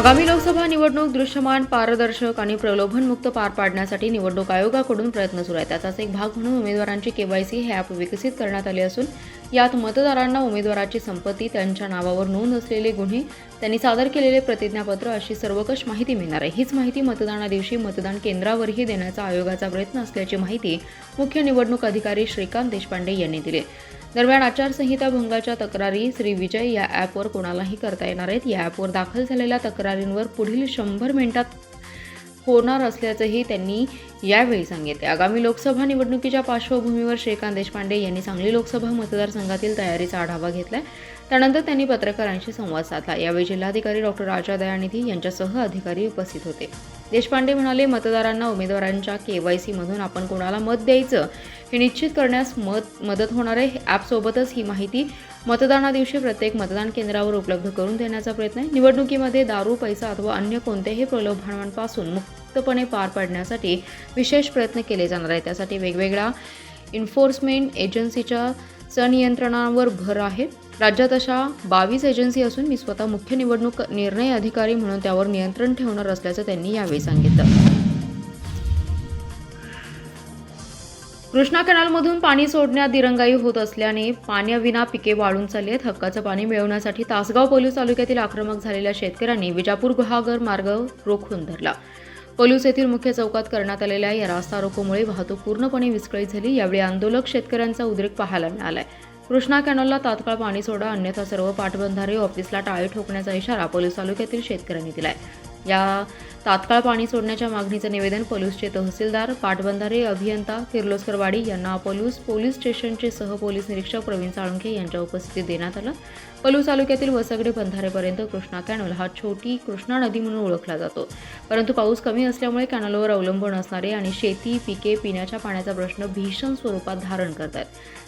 आगामी लोकसभा निवडणूक दृश्यमान पारदर्शक आणि प्रलोभनमुक्त पार पाडण्यासाठी निवडणूक आयोगाकडून प्रयत्न सुरू आहेत. त्याचाच एक भाग म्हणून उमेदवारांची केवायसी हे ॲप विकसित करण्यात आले असून यात मतदारांना उमेदवाराची संपत्ती त्यांच्या नावावर नोंद असलेले गुन्हे त्यांनी सादर केलेले प्रतिज्ञापत्र अशी सर्वकष माहिती मिळणार आहे. हीच माहिती मतदाना दिवशी मतदान केंद्रावरही देण्याचा आयोगाचा प्रयत्न असल्याची माहिती मुख्य निवडणूक अधिकारी श्रीकांत देशपांडे यांनी दिली. दरम्यान आचारसंहिता भंगाच्या तक्रारी श्री विजय या ॲपवर कोणालाही करता येणार आहेत. या ॲपवर दाखल झालेल्या तक्रारींवर पुढील शंभर मिनिटात होणार असल्याचंही त्यांनी यावेळी सांगितले. आगामी लोकसभा निवडणुकीच्या पार्श्वभूमीवर श्रीकांत देशपांडे यांनी सांगली लोकसभा मतदारसंघातील तयारीचा आढावा घेतलाय. त्यानंतर त्यांनी पत्रकारांशी संवाद साधला. यावेळी जिल्हाधिकारी डॉक्टर राजा दयानिधी यांच्यासह अधिकारी उपस्थित होते. देशपांडे म्हणाले मतदारांना उमेदवारांच्या के वाय सीमधून आपण कोणाला मत द्यायचं हे निश्चित करण्यास मत मदत होणार आहे ॲपसोबतच ही माहिती मतदानादिवशी प्रत्येक मतदान केंद्रावर उपलब्ध करून देण्याचा प्रयत्न आहे. निवडणुकीमध्ये दारू पैसा अथवा अन्य कोणत्याही प्रलोभनांपासून मुक्तपणे पार पाडण्यासाठी विशेष प्रयत्न केले जाणार आहे त्यासाठी वेगवेगळ्या इन्फोर्समेंट एजन्सीच्या संनियंत्रणावर भर आहे. राज्यात अशा बावीस एजन्सी असून मी स्वतः मुख्य निवडणूक निर्णय अधिकारी म्हणून त्यावर नियंत्रण ठेवणार असल्याचं त्यांनी यावेळी सांगितलं. कृष्णा कॅनलमधून पाणी सोडण्यात दिरंगाई होत असल्याने पाण्याविना पिके वाळून चालली आहेत हक्काचं पाणी मिळवण्यासाठी तासगाव पोलीस तालुक्यातील आक्रमक झालेल्या शेतकऱ्यांनी विजापूर गुहागर मार्ग रोखून धरला. पोलीस येथील मुख्य चौकात करण्यात आलेल्या या रास्ता रोकोमुळे वाहतूक पूर्णपणे विस्कळीत झाली. यावेळी आंदोलक शेतकऱ्यांचा उद्रेक पाहायला मिळालाय. कृष्णा कॅनलला तात्काळ पाणी सोडा अन्यथा सर्व पाटबंधारे ऑफिसला टाळे ठोकण्याचा इशारा पोलीस तालुक्यातील शेतकऱ्यांनी दिलाय. या तात्काळ पाणी सोडण्याच्या मागणीचं निवेदन पोलीसचे तहसीलदार पाटबंधारे अभियंता किर्लोस्करवाडी यांना पलूस पोलीस स्टेशनचे सहपोलीस निरीक्षक प्रवीण साळुंखे यांच्या उपस्थितीत देण्यात आलं. पलूस तालुक्यातील वसगडे बंधारेपर्यंत कृष्णा कॅनल हा छोटी कृष्णा नदी म्हणून ओळखला जातो. परंतु पाऊस कमी असल्यामुळे कॅनलवर अवलंबून असणारे आणि शेती पिके पिण्याच्या पाण्याचा प्रश्न भीषण स्वरूपात धारण करतात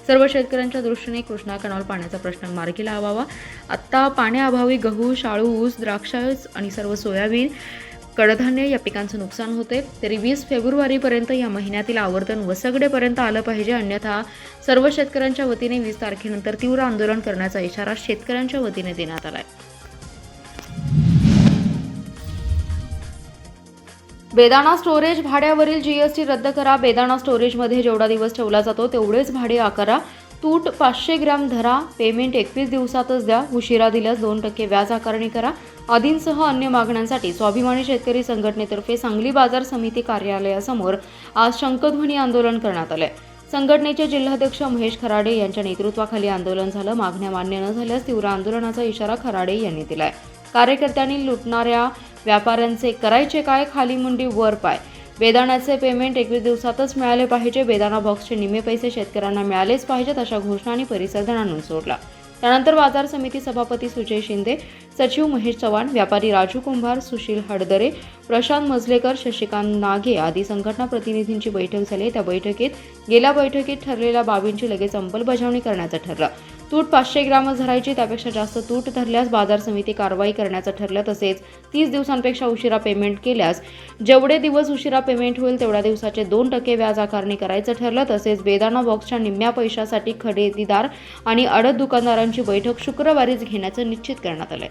सर्व शेतकऱ्यांच्या दृष्टीने कृष्णा कॅनॉल पाण्याचा प्रश्न मार्गी लावावा आत्ता पाण्याअभावी गहू शाळू ऊस द्राक्ष आणि सर्व सोयाबीन कडधान्य या पिकांचं नुकसान होते. तरी वीस फेब्रुवारीपर्यंत या महिन्यातील आवर्तन वसगडेपर्यंत आलं पाहिजे. अन्यथा सर्व शेतकऱ्यांच्या वतीने वीस तारखेनंतर तीव्र आंदोलन करण्याचा इशारा शेतकऱ्यांच्या वतीने देण्यात आला आहे बेदाणा स्टोरेज भाड्यावरील जीएसटी रद्द करा. बेदाणा स्टोरेजमध्ये जेवढा दिवस ठेवला जातो तेवढेच भाडे आकारा. तूट पाचशे ग्रॅम धरा. पेमेंट एकवीस दिवसातच द्या. उशिरा दिल्यास दोन टक्के व्याज आकारणी करा. आदींसह अन्य मागण्यांसाठी स्वाभिमानी शेतकरी संघटनेतर्फे सांगली बाजार समिती कार्यालयासमोर आज शंखध्वनी आंदोलन करण्यात आलंय. संघटनेचे जिल्हाध्यक्ष महेश खराडे यांच्या नेतृत्वाखाली आंदोलन झालं. मागण्या मान्य न झाल्यास तीव्र आंदोलनाचा इशारा खराडे यांनी दिलाय. कार्यकर्त्यांनी लुटणाऱ्या व्यापाऱ्यांचे करायचे काय? खाली मुंडी वर पाय. बेदाण्याचे पेमेंट एकवीस दिवसातच मिळाले पाहिजे. बेदाणा बॉक्सचे निम्मे पैसे शेतकऱ्यांना मिळालेच पाहिजेत अशा घोषणांनी परिसर आणून सोडला त्यानंतर बाजार समिती सभापती सुजय शिंदे सचिव महेश चव्हाण व्यापारी राजू कुंभार सुशील हडदरे प्रशांत मजलेकर शशिकांत नागे आदी संघटना प्रतिनिधींची बैठक झाली. त्या बैठकीत गेल्या बैठकीत ठरलेल्या बाबींची लगेच अंमलबजावणी करण्याचं ठरलं. तूट पाचशे ग्रामच धरायची त्यापेक्षा जास्त तूट धरल्यास बाजार समिती कारवाई करण्याचं ठरलं तसेच तीस दिवसांपेक्षा उशिरा पेमेंट केल्यास जेवढे दिवस उशिरा पेमेंट होईल तेवढ्या दिवसाचे दोन टक्के व्याज आकारणी करायचं ठरलं तसेच बेदाना बॉक्सच्या निम्म्या पैशासाठी खरेदीदार आणि अडत दुकानदारांची बैठक शुक्रवारीच घेण्याचं निश्चित करण्यात आलंय.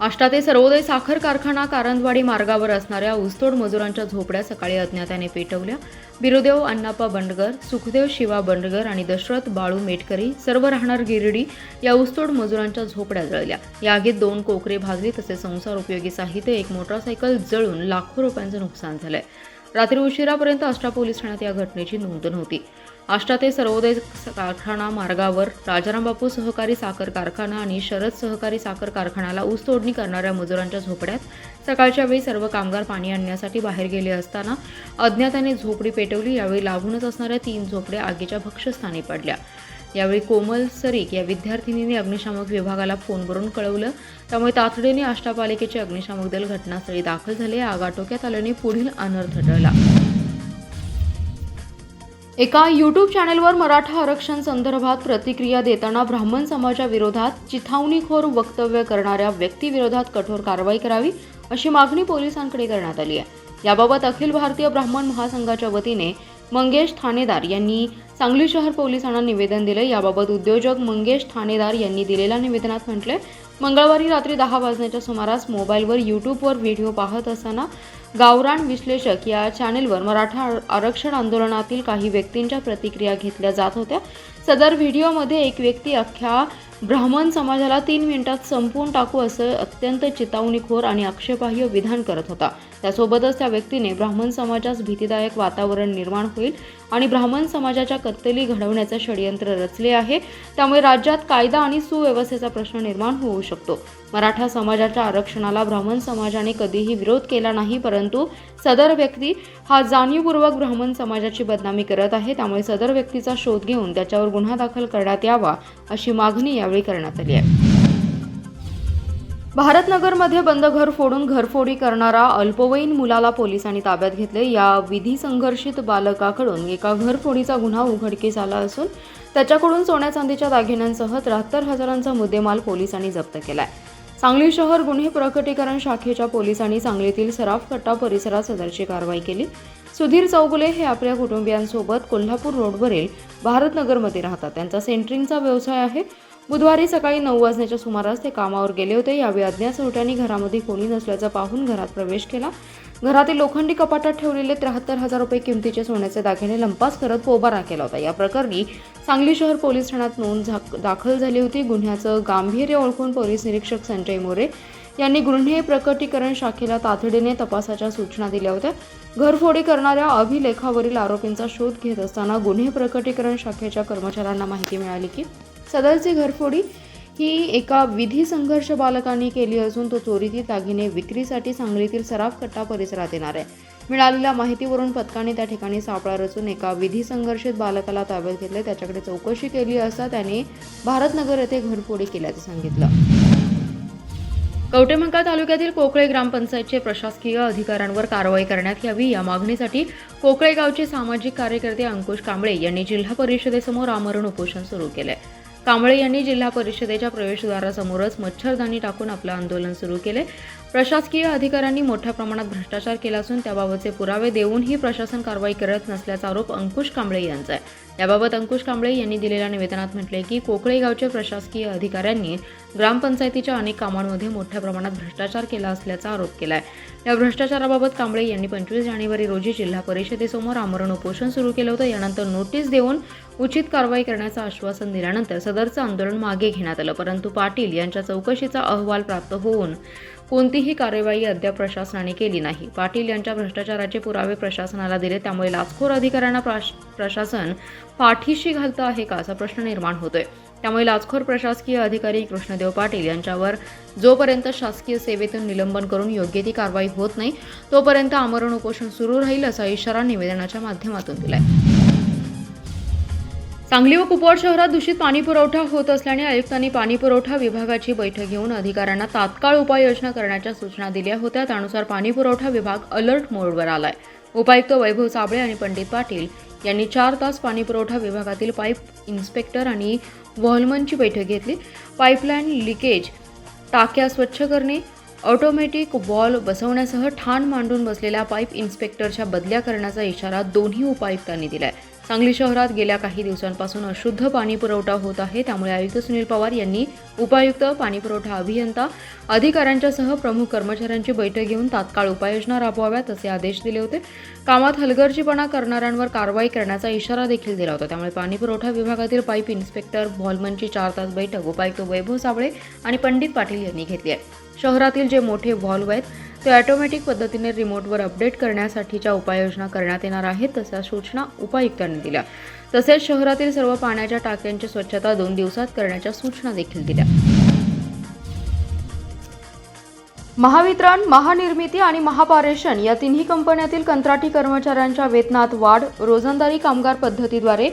आष्टा ते सर्वोदय साखर कारखाना कारंदवाडी मार्गावर असणाऱ्या ऊसतोड मजुरांच्या झोपड्या सकाळी अज्ञाताने पेटवल्या. बिरुदेव अण्णाप्पा बंडगर सुखदेव शिवा बंडगर आणि दशरथ बाळू मेटकरी सर्व राहणार गिरडी या ऊसतोड मजुरांच्या झोपड्या जळल्या या आगीत दोन कोकरे भाजली तसेच संसार उपयोगी साहित्य एक मोटारसायकल जळून लाखो रुपयांचं नुकसान झालंय. रात्री उशिरापर्यंत आष्टा पोलीस ठाण्यात या घटनेची नोंद नव्हती. आष्टा ते सर्वोदय कारखाना मार्गावर राजाराम बापू सहकारी साखर कारखाना आणि शरद सहकारी साखर कारखान्याला ऊस तोडणी करणाऱ्या मजुरांच्या झोपड्यात सकाळच्या वेळी सर्व कामगार पाणी आणण्यासाठी बाहेर गेले असताना अज्ञाताने झोपडी पेटवली. यावेळी लागूनच असणाऱ्या तीन झोपड्या आगीच्या भक्षस्थानी पडल्या. यावेळी कोमल सरीक या विद्यार्थिनीने अग्निशामक विभागाला फोनवरून कळवलं. त्यामुळे तातडीने आष्टापालिकेचे अग्निशामक दल घटनास्थळी दाखल झाले. आग आटोक्यात आल्याने पुढील अनर्थ टळला. एका यूट्यूब चॅनलवर मराठा आरक्षण संदर्भात प्रतिक्रिया देताना ब्राह्मण समाजाविरोधात चिथावणीखोर वक्तव्य करणाऱ्या व्यक्तीविरोधात कठोर कारवाई करावी अशी मागणी पोलिसांकडे करण्यात आली आहे. याबाबत अखिल भारतीय ब्राह्मण महासंघाच्या वतीने मंगेश ठाणेदार यांनी सांगली शहर पोलिसांना निवेदन दिलं. याबाबत उद्योजक मंगेश ठाणेदार यांनी दिलेल्या निवेदनात म्हटलंय मंगळवारी रात्री दहा वाजण्याच्या सुमारास मोबाईलवर यूट्यूबवर व्हिडिओ पाहत असताना गावरान विश्लेषक या चॅनेलवर मराठा आरक्षण आंदोलनातील काही व्यक्तींच्या प्रतिक्रिया घेतल्या जात होत्या. सदर व्हिडिओमध्ये एक व्यक्ती अख्ख्या ब्राह्मण समाजाला तीन मिनिटात संपवून टाकू असं अत्यंत चितावणीखोर आणि आक्षेपार्ह विधान करत होता. त्यासोबतच त्या व्यक्तीने ब्राह्मण समाजास भीतीदायक वातावरण निर्माण होईल आणि ब्राह्मण समाजाच्या कत्तली घडवण्याचं षडयंत्र रचले आहे. त्यामुळे राज्यात कायदा आणि सुव्यवस्थेचा प्रश्न निर्माण होऊ शकतो. मराठा समाजाच्या आरक्षणाला ब्राह्मण समाजाने कधीही विरोध केला नाही परंतु सदर व्यक्ती हा जाणीवपूर्वक ब्राह्मण समाजाची बदनामी करत आहे. त्यामुळे सदर व्यक्तीचा शोध घेऊन त्याच्यावर गुन्हा दाखल करण्यात यावा अशी मागणी यावेळी करण्यात आली आहे. भारतनगरमध्ये बंद घर फोडून घरफोडी करणारा अल्पवयीन मुलाला पोलिसांनी ताब्यात घेतले. या विधी संघर्षित बालकाकडून एका घरफोडीचा गुन्हा उघडकीस आला असून त्याच्याकडून सोन्या चांदीच्या दागिन्यांसह त्र्याहत्तर हजारांचा मुद्देमाल पोलिसांनी जप्त केलाय. सांगली शहर गुन्हे प्रकटीकरण शाखेच्या पोलिसांनी सांगलीतील सराफ कट्टा परिसरात सदरची कारवाई केली. सुधीर चौगुले हे आपल्या कुटुंबियांसोबत कोल्हापूर रोडवरील भारतनगरमध्ये राहतात. त्यांचा सेंटरिंगचा व्यवसाय आहे. बुधवारी सकाळी नऊ वाजण्याच्या सुमारास ते कामावर गेले होते. यावेळी अज्ञात चोरट्यांनी घरामध्ये कोणी नसल्याचं पाहून घरात प्रवेश केला. घरातील लोखंडी कपाटात ठेवलेले त्र्याहत्तर हजार रुपये किमतीचे सोन्याचे दागिने लंपास करत पोबारा केला होता. या प्रकरणी सांगली शहर पोलीस ठाण्यात नोंद झाक- दाखल झाली होती. गुन्ह्याचं गांभीर्य ओळखून पोलीस निरीक्षक संजय मोरे यांनी गुन्हे प्रकटीकरण शाखेला तातडीने तपासाच्या सूचना दिल्या होत्या. घरफोडी करणाऱ्या अभिलेखावरील आरोपींचा शोध घेत असताना गुन्हे प्रकटीकरण शाखेच्या कर्मचाऱ्यांना माहिती मिळाली की सदरची घरफोडी ही एका विधी संघर्ष बालकांनी केली असून तो चोरीतील दागिने विक्रीसाठी सांगलीतील सराफ कट्टा परिसरात येणार आहे. मिळालेल्या माहितीवरून पथकाने त्या ठिकाणी सापळा रचून एका विधी संघर्षित बालकाला ताब्यात घेतले. त्याच्याकडे चौकशी केली असता त्याने भारतनगर येथे घरफोडी केल्याचं सांगितलं. कवटेमंका तालुक्यातील कोकळे ग्रामपंचायतचे प्रशासकीय अधिकाऱ्यांवर कारवाई करण्यात यावी या मागणीसाठी कोकळे गावचे सामाजिक कार्यकर्ते अंकुश कांबळे यांनी जिल्हा परिषदेसमोर आमरण उपोषण सुरू केले. कांबळे यांनी जिल्हा परिषदेच्या प्रवेशद्वारासमोरच मच्छरदाणी टाकून आपलं आंदोलन सुरू केले. प्रशासकीय अधिकाऱ्यांनी मोठ्या प्रमाणात भ्रष्टाचार केला असून त्याबाबतचे पुरावे देऊनही प्रशासन कारवाई करत नसल्याचा आरोप अंकुश कांबळे यांचा आहे. याबाबत अंकुश कांबळे यांनी दिलेल्या निवेदनात म्हटले की कोकळे गावच्या प्रशासकीय अधिकाऱ्यांनी ग्रामपंचायतीच्या अनेक कामांमध्ये मोठ्या प्रमाणात भ्रष्टाचार केला असल्याचा आरोप केला आहे. या भ्रष्टाचाराबाबत कांबळे यांनी पंचवीस जानेवारी रोजी जिल्हा परिषदेसमोर आमरण उपोषण सुरू केलं होतं. यानंतर नोटीस देऊन उचित कारवाई करण्याचं आश्वासन दिल्यानंतर सदरचं आंदोलन मागे घेण्यात आलं. परंतु पाटील यांच्या चौकशीचा अहवाल प्राप्त होऊन कोणतीही कार्यवाही अद्याप प्रशासनाने केली नाही. पाटील यांच्या भ्रष्टाचाराचे पुरावे प्रशासनाला दिले त्यामुळे लाचखोर अधिकाऱ्यांना प्राश- प्रशासन पाठीशी घालतं आहे का असा प्रश्न निर्माण होतोय. त्यामुळे लाचखोर प्रशासकीय अधिकारी कृष्णदेव पाटील यांच्यावर जोपर्यंत शासकीय सेवेतून निलंबन करून योग्य ती कारवाई होत नाही तोपर्यंत आमरण उपोषण सुरू राहील असा इशारा निवेदनाच्या माध्यमातून दिलाय. सांगली व कुपवाड शहरात दूषित पाणी पुरवठा होत असल्याने आयुक्तांनी पाणी पुरवठा विभागाची बैठक घेऊन अधिकाऱ्यांना तात्काळ उपाययोजना करण्याच्या सूचना दिल्या होत्या. त्यानुसार पाणी पुरवठा विभाग अलर्ट मोडवर आलाय. उपायुक्त वैभव साबळे आणि पंडित पाटील यांनी चार तास पाणी पुरवठा विभागातील पाईप इन्स्पेक्टर आणि वॉलमनची बैठक घेतली. पाईपलाईन लिकेज टाक्या स्वच्छ करणे ऑटोमॅटिक वॉल बसवण्यासह ठाण मांडून बसलेल्या पाईप इन्स्पेक्टरच्या बदल्या करण्याचा इशारा दोन्ही उपायुक्तांनी दिला आहे सांगली शहरात गेल्या काही दिवसांपासून अशुद्ध पाणी पुरवठा होत आहे. त्यामुळे आयुक्त सुनील पवार यांनी उपायुक्त पाणीपुरवठा अभियंता अधिकाऱ्यांच्यासह प्रमुख कर्मचाऱ्यांची बैठक घेऊन तात्काळ उपाययोजना राबवाव्यात असे आदेश दिले होते. कामात हलगर्जीपणा करणाऱ्यांवर कारवाई करण्याचा इशारा देखील दिला होता. त्यामुळे पाणीपुरवठा विभागातील पाईप इन्स्पेक्टर व्हॉलमनची चार तास बैठक उपायुक्त वैभव साबळे आणि पंडित पाटील यांनी घेतली आहे. शहरातील जे मोठे व्हॉल्व आहेत ते ऑटोमॅटिक पद्धतीने रिमोटवर अपडेट करण्यासाठीच्या उपाययोजना करण्यात येणार आहेत तशा सूचना उपायुक्तांनी दिल्या. तसेच शहरातील सर्व पाण्याच्या टाक्यांची स्वच्छता दोन दिवसात करण्याच्या सूचना देखील दिल्या. महावितरण महानिर्मिती आणि महापारेषण या तिन्ही कंपन्यातील कंत्राटी कर्मचाऱ्यांच्या वेतनात वाढ रोजंदारी कामगार पद्धतीद्वारे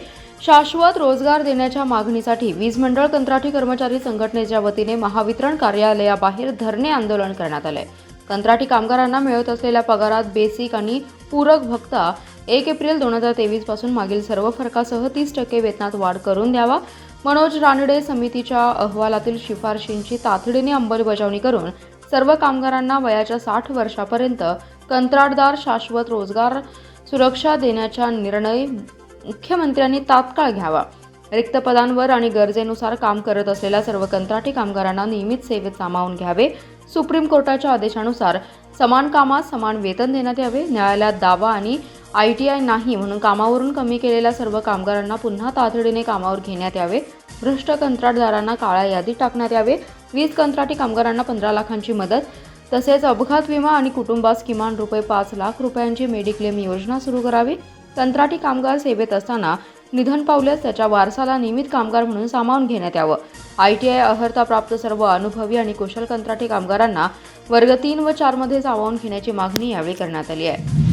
शाश्वत रोजगार देण्याच्या मागणीसाठी वीज मंडळ कंत्राटी कर्मचारी संघटनेच्या वतीने महावितरण कार्यालयाबाहेर धरणे आंदोलन करण्यात आले कंत्राटी कामगारांना मिळत असलेल्या पगारात बेसिक आणि पूरक भत्ता एक एप्रिल दोन हजार तेवीसपासून मागील सर्व फरकासह तीस टक्के वेतनात वाढ करून द्यावा. मनोज रानडे समितीच्या अहवालातील शिफारशींची तातडीने अंमलबजावणी करून सर्व कामगारांना वयाच्या साठ वर्षापर्यंत कंत्राटदार शाश्वत रोजगार सुरक्षा देण्याचा निर्णय मुख्यमंत्र्यांनी तात्काळ घ्यावा. रिक्त पदांवर आणि गरजेनुसार काम करत असलेल्या सर्व कंत्राटी कामगारांना नियमित सेवेत सामावून घ्यावे. सुप्रीम कोर्टाच्या आदेशानुसार समान कामात समान वेतन देण्यात यावे न्यायालयात दावा आणि आय टी आय नाही म्हणून कामावरून कमी केलेल्या सर्व कामगारांना पुन्हा तातडीने कामावर घेण्यात यावे. भ्रष्ट कंत्राटदारांना काळ्या यादीत टाकण्यात यावे. वीज कंत्राटी कामगारांना पंधरा लाखांची मदत. तसेच अपघात विमा आणि कुटुंबास किमान रुपये पाच लाख रुपयांची मेडिक्लेम योजना सुरू करावी. कंत्राटी कामगार सेवेत असताना निधन पावल्यास त्याच्या वारसाला नियमित कामगार म्हणून सामावून घेण्यात यावं. आय टी आय अर्हता प्राप्त सर्व अनुभवी आणि कुशल कंत्राटी कामगारांना वर्ग तीन व चारमध्ये सामावून घेण्याची मागणी यावेळी करण्यात आली आहे.